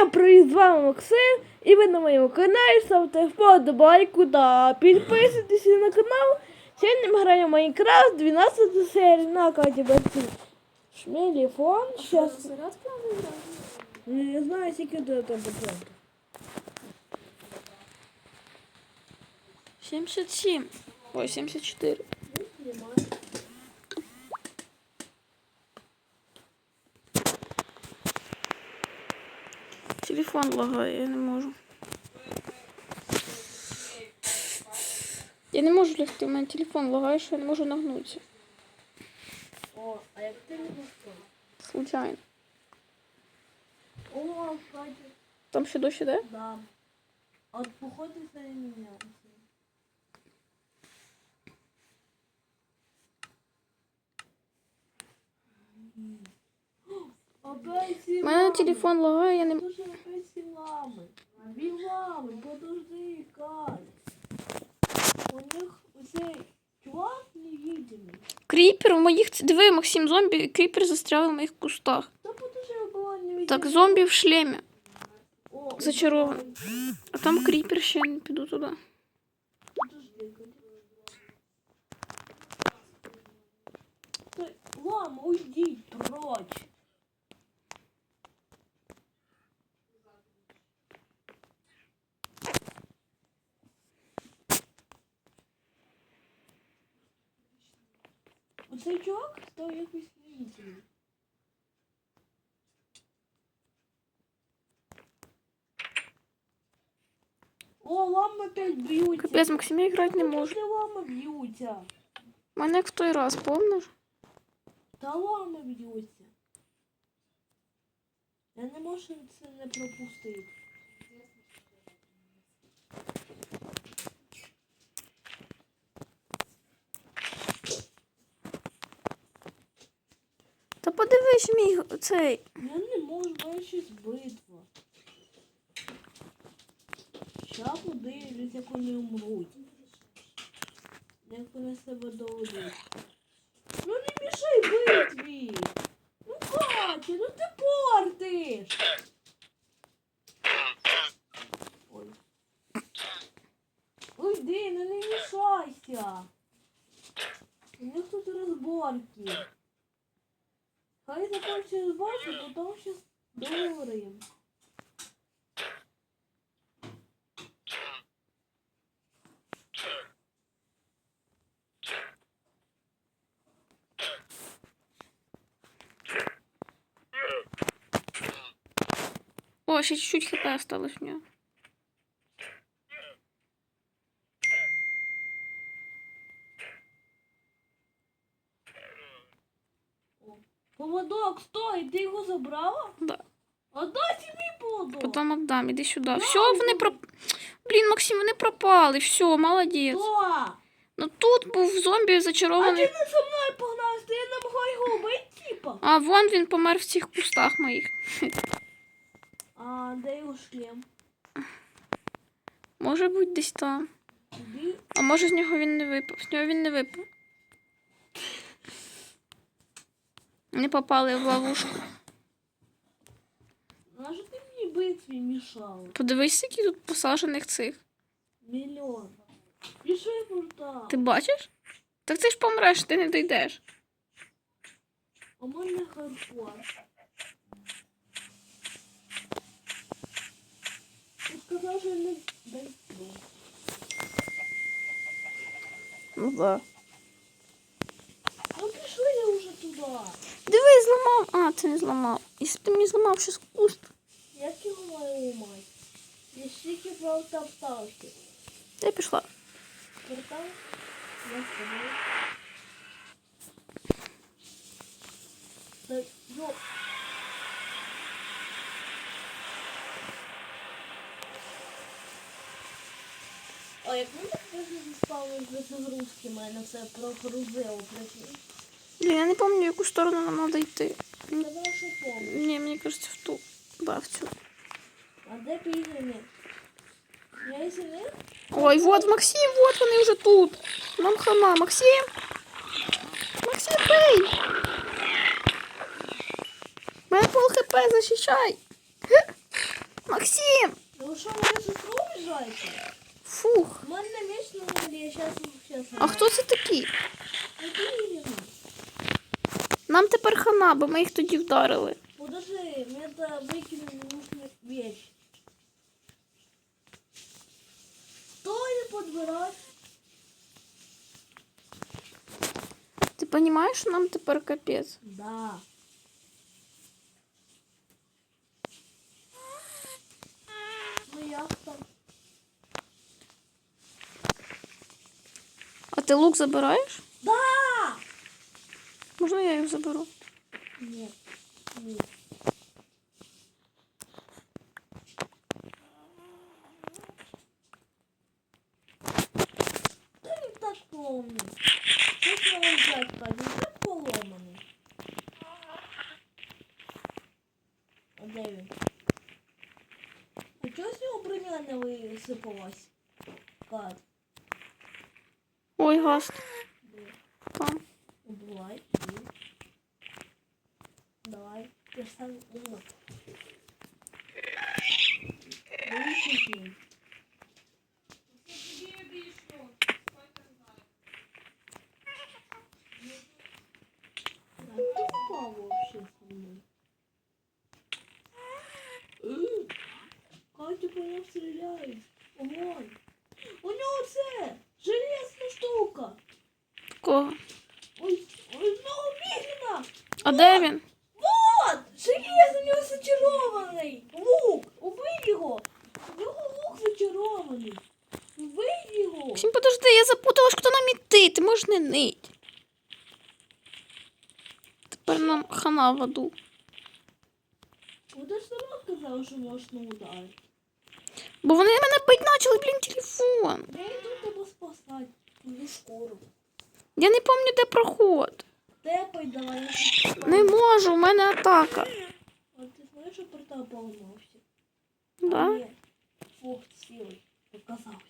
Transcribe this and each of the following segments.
Всім привіт, з вами Максим, і ви на моєму каналі ставте вподобайку та підписуйтесь на канал. Сьогодні ми граємо в Майнкрафт 12 серії на карті Бетсі. Шмеліфон, щас. Играть? Не знаю, скільки до там процентів. 77. Ой, 74. Телефон лагає, я не можу. Я не можу лягти, у мене телефон лагає, що я не можу нагнутися. О, а як ти не готовий? Случайно. О, Там ще дощ іде? да. А от походу це не. Опять У мене телефон лагає, я не м- Слушай, опять ці лами. Дві лами, подожди, Кать. У них цей чувак невидимий. Кріпер в моїх. Диви, Максим, зомбі, кріпер застряли в моїх кустах. Та подожди, була невидимий. Так, зомбі в шлемі. О, зачарований. А там кріпер ще не піду туди. Подожди. Лама, уйди, прочь. Оцей чувак став якийсь невидимий. О, лами опять б'ються. Капець, Максим, я грати не можу. Подожди, лами б'ються. У мене як в той раз, помниш? Та лами б'ються. Я не можу це не пропустити. Та мій цей. Я не можу, щось битва. Ща подивлюсь, як вони умруть. Як вони себе доведуть. Ну не мішай битві! Ну Катя, ну ти портиш! Уйди, ну не мішайся! У них тут розборки. Хай закончить розборки, потім щас договоримо. О, ще чуть-чуть хп осталось в нього. Забрала? Да. Отдай мій поводок. Потім віддам, іди сюди. Все, вони проп... Блін, Максим, вони пропали. Все, молодець. Хто? Ну тут був зомбі А ти зачарований. не за мною погнався, я не могла його вбити, типа. А вон він помер в цих кустах моїх. А, де його шлем? Може бути десь там. Тобі? А може з нього він не випав. З нього він не випав. Не попали в ловушку. Що ти мені битві мішала? Подивись, скільки тут посаджених цих. Мільйон. Пішли портал. Ти бачиш? Так ти ж помреш, ти не дійдеш. А мене хардкор. Ти сказав, що не дай Ну да. Ну пішли я вже туди. Диви, зламав. А, це не зламав. Якщо б ти мені зламав щось куст. Як його маю ламати? Я стільки просто обставки. Де пішла? Портал? Я сказав. Так, йо. А як ми так просто заспали з загрузки, мене все прогрузило, прикинь. Блін, я не пам'ятаю, в яку сторону нам треба йти. М, Казав, що помню. Ні, мені кажеться, в ту. Да, в цю. А де пігрини? Я і сини? Ой, вот Максим, вот вони вже тут. Нам хана. Максим. Максим, бей! Мене пол хп, защищай. Максим! Ну що, ви сестру обіжаєте? Фух. У мене меч на нулі, я щас, щас. А хто це такі? Нам тепер хана, бо ми їх тоді вдарили. подожди, мне это выкинуть нужную вещь. Что не подбирать? Ти розумієш, що нам тепер капець? Да. Ну як там? А ти лук забираєш? Да! Можна я їх заберу? Да не так полный. Как его взять? Не так поломанный. А де він? А чого з нього броня не висипалась? Кат. Ой, гаст. Де він? Вот! Железо у нього зачарований! Лук! Убий його! У нього лук зачарований! Убий його! Максим, подожди, я запуталась, куди нам іти. Ти можеш не нить. Тепер нам хана в аду. Ну ж сама казав, що можна ударити. Бо вони мене бить почали, блін, телефон. Я йду тебе спасати. Я не пам'ятаю, де проход. Тепай давай. я тебе спасу. Не можу, у мене атака. А ти знаєш, що портал поламався? Да? Ні. Фух, сілий. Показалось.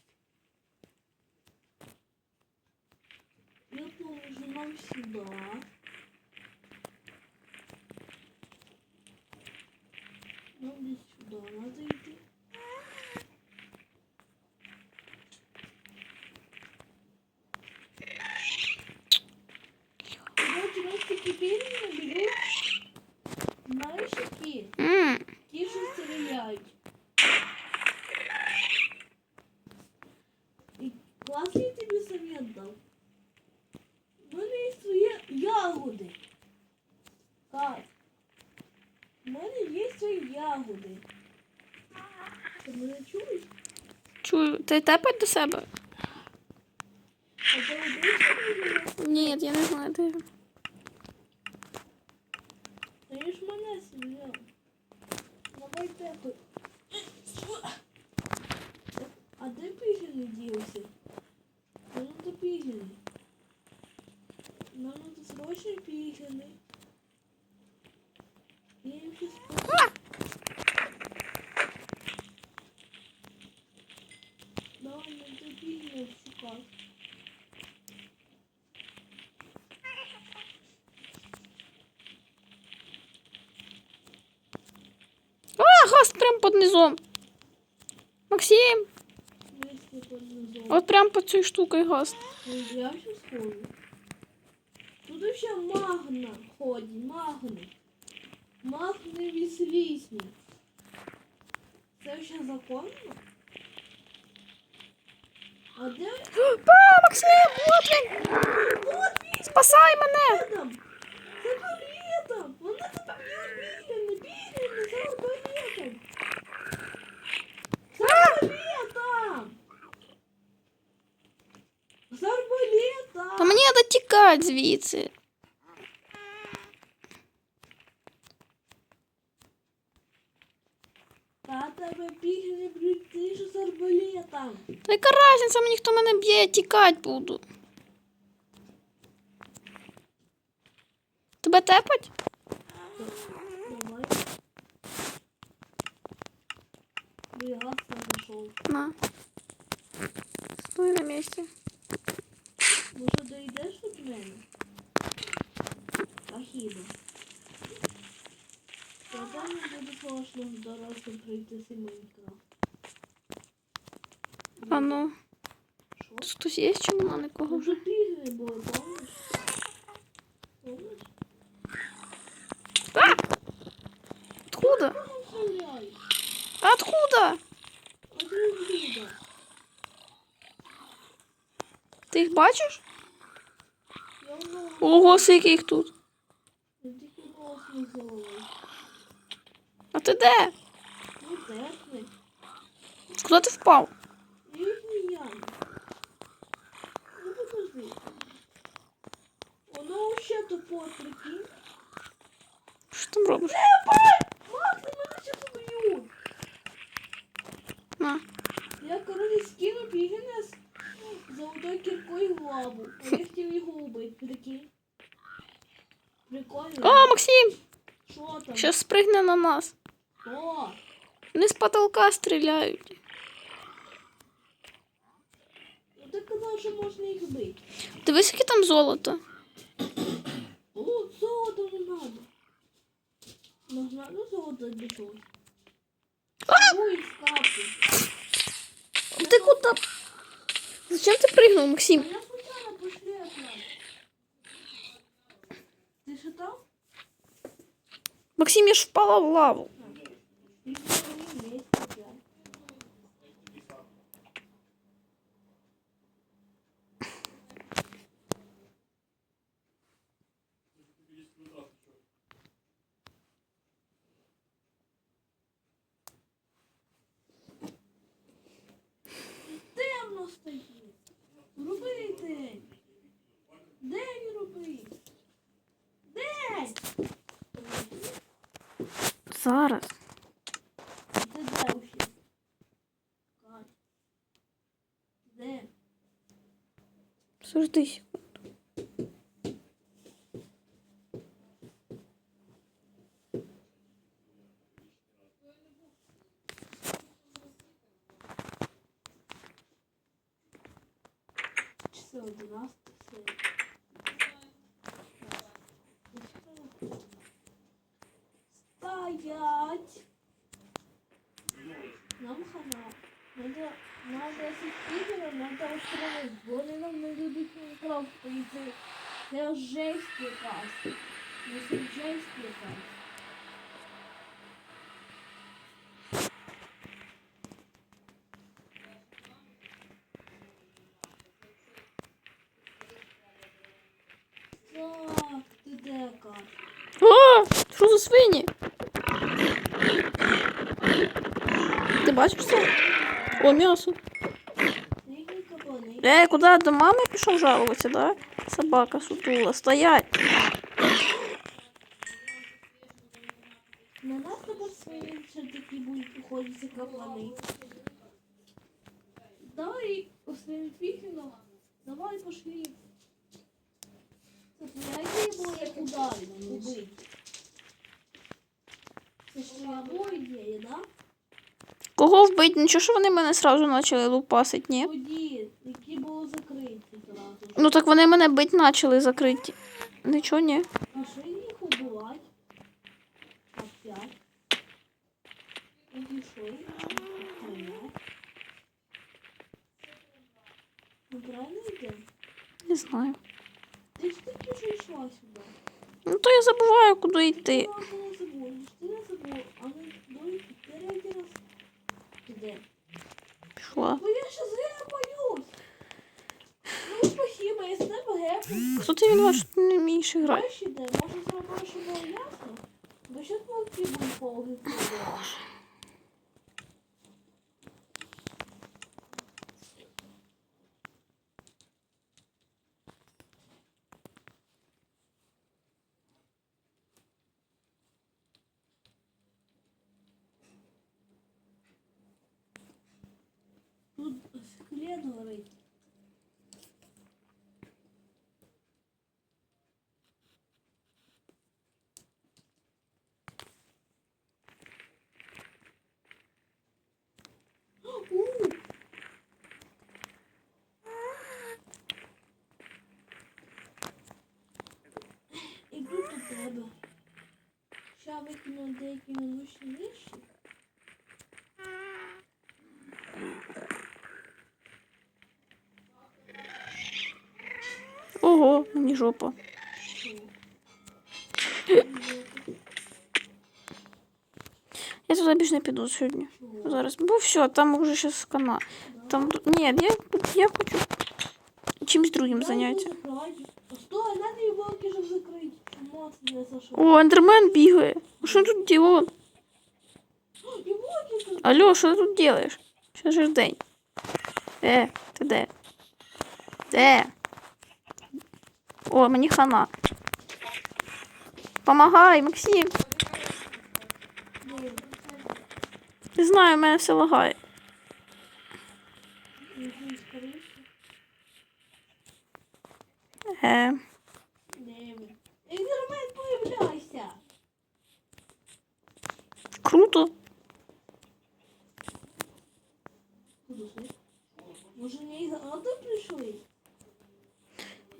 Я положу нам сюда. Нам десь сюда надо стріляють. І класний тобі совет дав. У мене є свої ягоди. Кать. У мене є свої ягоди. Ти мене чуєш? Чую. Ти тепать до себе? А ти? Ні, я не знаю, де. Ти ж мене стріляв. Давай тепер. А де пігіни ділися? Нам надо пігіни. Нам надо срочно пігіни. Я їм щас по- Давай надо пігіни шукати. Низом. Максим, от прям під цією штукою. Ну, Я ще схожу. Тут ще магна ходить, магни. Магневі слізні. Це ще законно? А де А, Максим. От він Спасай мене. рядом? Це рядом! Вона тебе бігає, бігає, за арбалетом! За арбалетом! За арбалетом! Та мені треба звідси. Та тебе бігне б'ють ти ж з арбалетом. Та яка разниця, мені хто мене б'є, я тікать буду. Тебе тепать? Давай. Бригад зайшов. На. Стой на місці. Може дойдеш там буде сложно дорослим прийти з Майнкрафт. А ну, Що? тут хтось є чи нема нікого вже? Вже пігли були, помниш? Помниш? А! Откуда? Там. Откуда? Один відео. Ти їх бачиш? Я Ого, скільки їх тут. я тільки голос не зловив. А ти де? Куди ти впав? Воно ще тупо, прикинь. Що там робиш? Макс, на мене зараз уб'ють. На. Я, короче, скину Пігінес золотою кіркою в лаву. А я хотів його убити, прикинь. Прикольно. О, Максим! Що там? Щас спригне на нас. О, Вони з потолка стріляють. ну ти казав, що можна їх бити. Дивись, яке там золото. О, золото не надо. Нужна ну золото для чогось. Ой, скапки. Ти куди? Зачем ти пригнув, Максим? Я случайно пошли опять. Ти що там? Максим, я ж впала в лаву. Темно стоїть. Роби день. День роби. День. Зараз. Dış якась. Це жесть. Так, ти де, О, що за свині? Ти бачиш це? О, м'ясо. Ей, куди до мами пішов жалуватися, да? Собака сутула. Стоять. На нас тепер свої ще такі будуть походити кабани. Давай останнім фіхіном. Давай пошли. Це твоя ідея була як ударити, убити. Це ж твоя була ідея, да? Вбить? Нічого, що вони мене сразу почали лупасить, ні? Тоді, які були закриті зразу. Ну так вони мене бить почали закриті. Нічого, ні. Пошли їх убивати. Опять. І. Стрілять. Ну правильно йдемо? Не знаю. Ти ж таки вже йшла сюди. Ну то я забуваю, куди йти. Ти не забудеш, ти не забув. А ну, дуй, третій раз. Іде. Пішла. Бо я ще зря боюсь. Ну, спасибо, я сюди тебе. Хто ти він ваш не грати? Краще може зробити, щоб було ясно? Бо що ти будуть повги Тут скелет горить. У! Іду до тебе. Ща викину деякі минучні віші. Ого, мені жопа. Я туди більше не піду сьогодні. Зараз. Бо все, там вже щас кана. Там. Ні, я, я хочу чимось другим зайнятися. Стой, надо і волки, щоб закрити. Мост не зайшов. О, ендермен бігає. А Що тут діло? І волки тут. Алло, що ти тут делаєш? Ще ж день. Де? Ти де? Де? О, мені хана. Помагай, Максим. Не знаю, у мене все лагає. Е, круто. Може не із аду прийшли?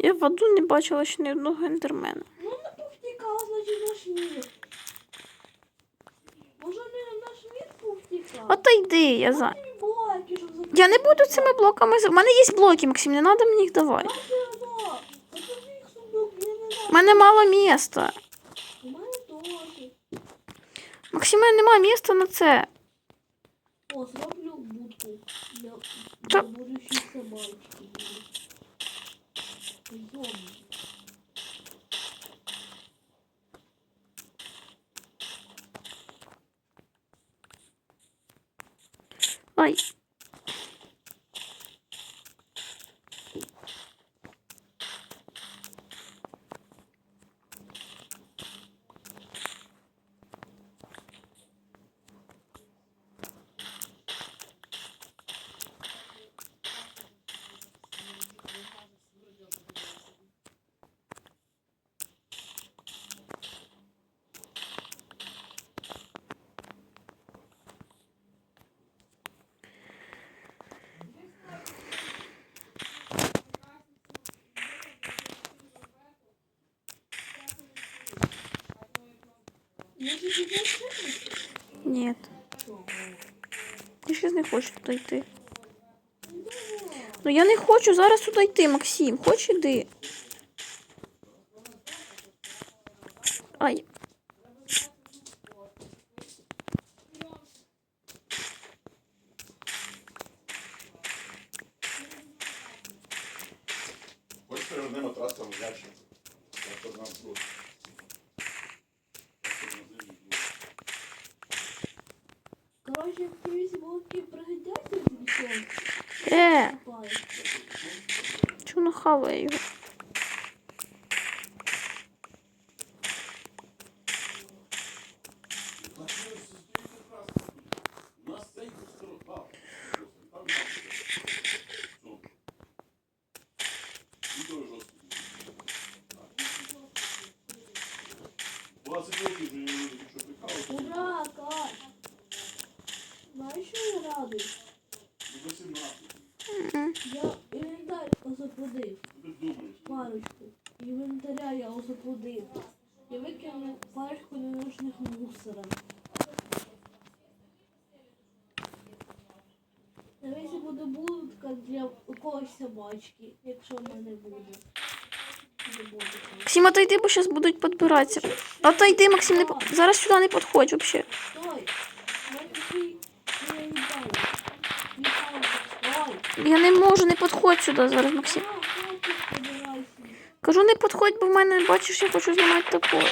Я в аду не бачила ще ні одного ендермена. Ну не повтікав, значить наш мір. Може не наш мір повтікав? Отойди, я за. Я не буду цими блоками. У мене є блоки, Максим, не треба мені їх давати. У мене мало міста. Максим, у мене немає міста на це. О, зроблю будку для, для будущих собачки. Зомбі. Ай. Я же тебе чекаю. Ні. Хочу туди йти. Ну я не хочу зараз туди йти, Максим. Хоч іди. Ай. Хоч переверни матрас там в ящик. Я то нам тут. Короче, якісь волки пригодяться звідси. Е, Палець. Чого нахаває його? У нас цей строкав. Дуже жорстко. 20 років вже якщо прикалувати. Ура, Кать! Знаєш, що я радий? Ну, 18. Я інвентар озаплодив. Що ти думаєш? Парочку. Інвентаря я озаплодив. Я викинув парочку ненужних мусора. Дивися, буде будка для собачки, якщо в мене буде. Максим, отойди, бо зараз будуть підбиратися. Отойди, Максим, не... по- зараз сюди не підходь взагалі. Стой! Я такий. Михайло, стой! Я не можу, не підходь сюди зараз, Максим. А, хлопчик, забирайся. Кажу, не підходь, бо в мене, бачиш, я хочу знімати тако. На!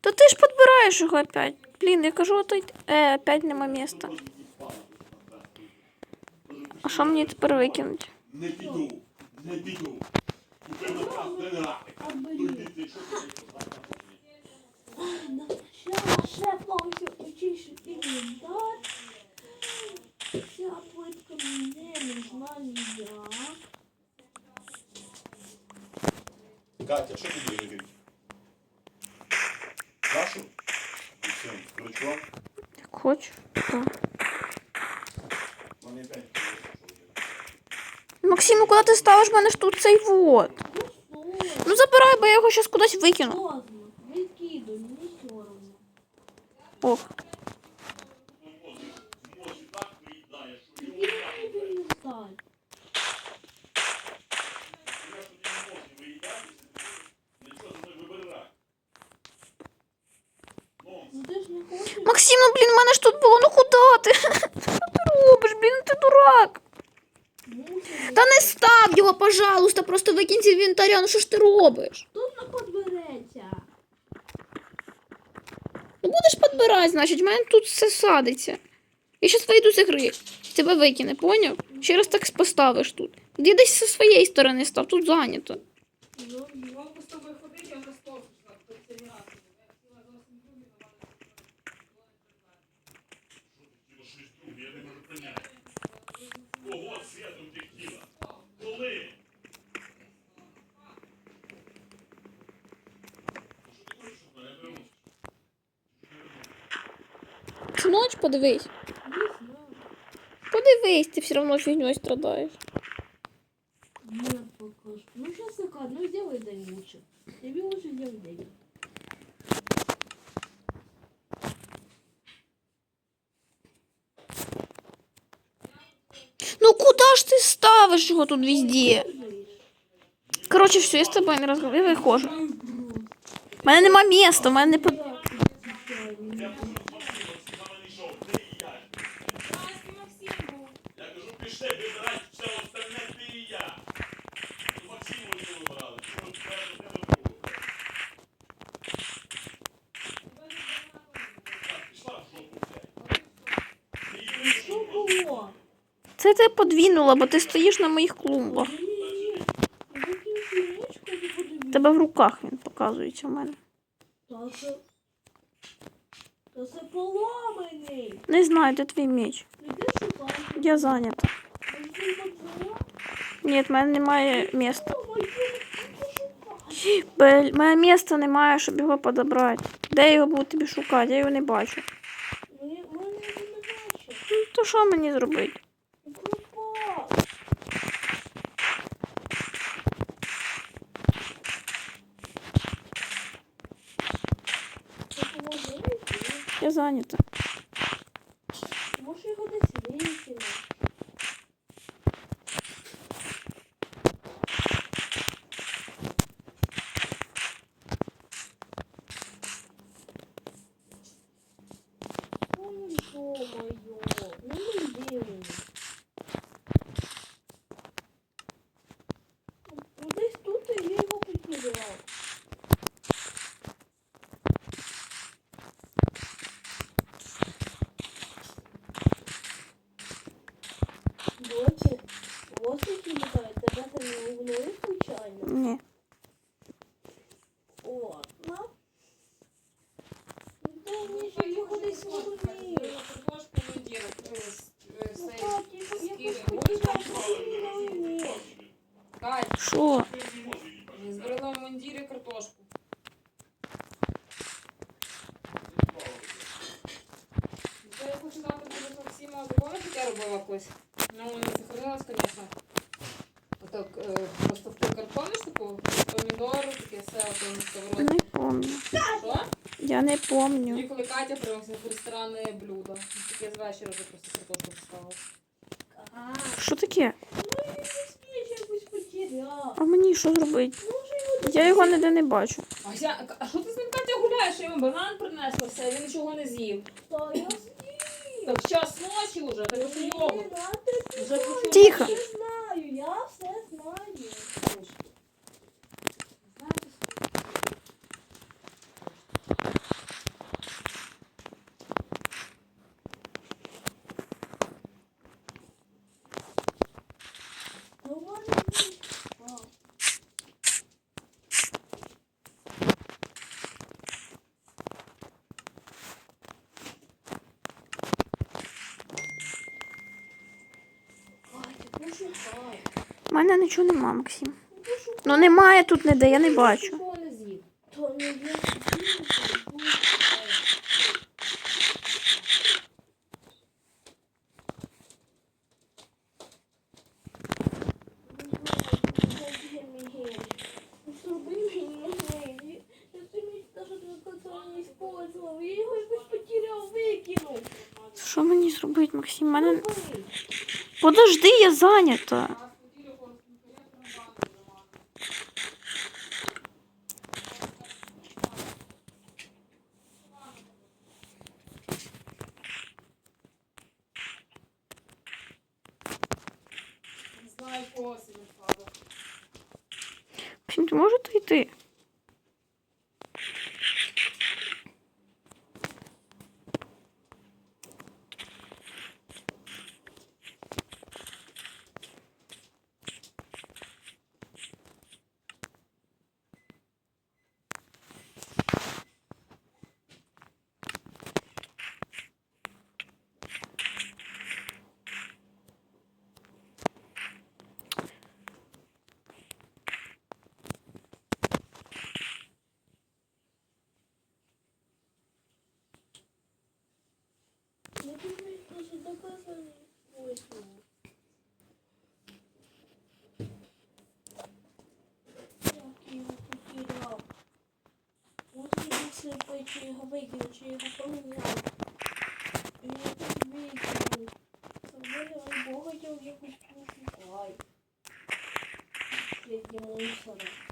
Ти ж підбираєш його опять. Блін, я кажу, отойди. Е, опять нема міста. А що мені тепер викинуть? Не піду. Не піду. Купив матрас, де не рати. А, блін. То йди ти, що ти Ну, Ще, ще повністю очищу інвентар. Ця плитка мені не нужна ніяк. Катя, що ти будеш гріти? Кашу? І все, крючком? Як хочу. Так. Мені п'ять. Максим, ну куди ти ставиш В мене ж тут цей вот. Ну. Забирай, бо я його зараз кудись викину. Ну хочеш. Максим, ну блін, у мене ж тут було, ну куди ти? Що ти робиш, блін, ти дурак. Та не став його, пожалуйста, просто викинь з інвентаря, ну що ж ти робиш? Тут не подбереться. Ну будеш підбирати, значить, в мене тут все садиться. Я щас вийду з ігри. Тебе викине, поняв? Ще раз так поставиш тут. Я десь зі своєї сторони став, тут зайнято. Ну, Мог з тобою ходити, я вже стовп пересерігати. Я не можу поняти. Кого святом ти хотіла? Коли? Що ти хочеш від мене? Я вернусь. Ніч подивись. Подивись, ти все одно фігньою страдаєш. Нет, пока что. Ну сейчас закат, ну сделай дай лучше. Тебе лучше сделай дай. Ну куди ж ти ставиш його тут везде? Коротше, все, я з тобою не розмовляю, я виходжу. У мене нема міста, у мене не под... Я можу з Максимом з нами не йшов. Ти і я. Я кажу, пішли, вибирай все остальне ти і я. Ну, Максиму не вибирали. Що ж тепер до тебе другого? Так, пішла в жопу, блядь. Ти її Что Це тебе подвинуло, бо ти стоїш на моїх клумбах. Тебе в руках він показується в мене. Та це... Та це поламаний. Не знаю, де твій меч. Я зайнята. Ти? Ні, в мене немає міста. Мене міста немає, щоб його подобрати. Де його буду тобі шукати? Я його не бачу. Ми- ми його не бачимо. Ну, то що мені зробити? Крупа. Це поможе вийти? Я зайнята. Може його десь викинути. Ой, ё-моё, ну не йди мені. Ну десь тут я його потеряв. Доці, ось які літають, тебе це не угнули случайно? Ні. О, на. Ну дай мені ще його десь угнули. Картошку мундір Ну так, я я скидай, хоч будеш хотіла, щоб він на війні. Кать, Що? збрала в мундірі картошку. Це я хочу дати тобі Максима такого, як я робила колись. Ну, не сохранилось, звісно. Отак, е, просто в той картони таку, помідори, таке все, там Не сковородки. помню. Що? Я не І коли Катя приносила в ресторанне блюдо. Таке з вечора вже просто картошку поставила. Що таке? ну. А мені що зробити? Я його ніде не бачу. А, я, а що ти з ним Катя гуляєш? Я йому банан принесла, все, він нічого не з'їв. З'їв. Так час ночі вже, ти Вже почула. Тихо. Я все знаю, я все знаю. У мене нічого нема, Максим. Ну. Немає тут не бачу. Не я не його. Що мені зробити, Максим? Мене... Подожди, я зайнята. Максим, ти можете йти? Limon soda.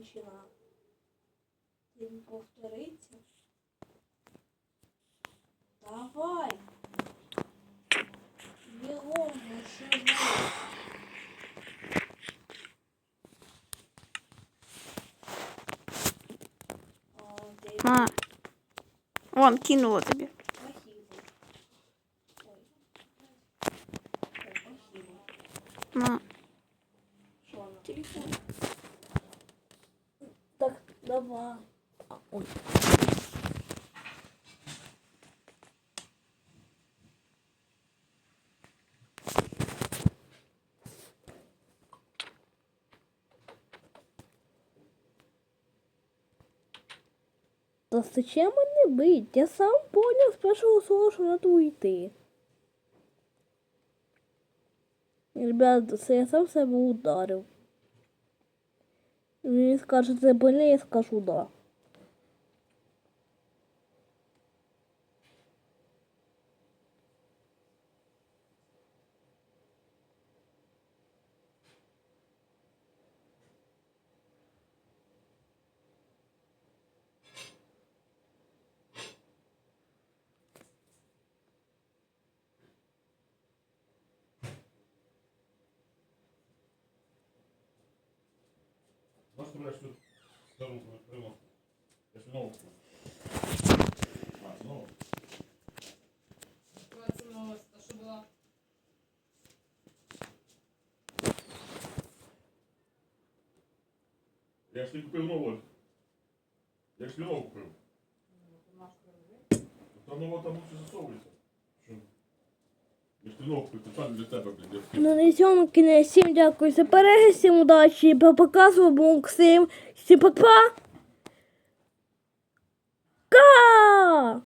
Окончена. День повторите. Давай. Бегом, машина. А, ты На. Вон, кинула тобі. Спасибо. Ой. Ой, спасибо. На. Что она? Телефон. Так, давай. А, ой. Да зачем мне быть? Я сам понял з першого слова, что надо уйти. Ребята, це я сам себе ударив. Він скажете больно, я скажу да. Можеш брати тут стару крило? Я ж нову. А, знову. Була це новость, та що була. Я ж тобі купив нову. Я ж тобі нову купив. Та нова там лучше засовується. Я. Ну на цьому кінець. Всім дякую за перегляд, всім удачі, пока, з вами. Всім па-па! Ка!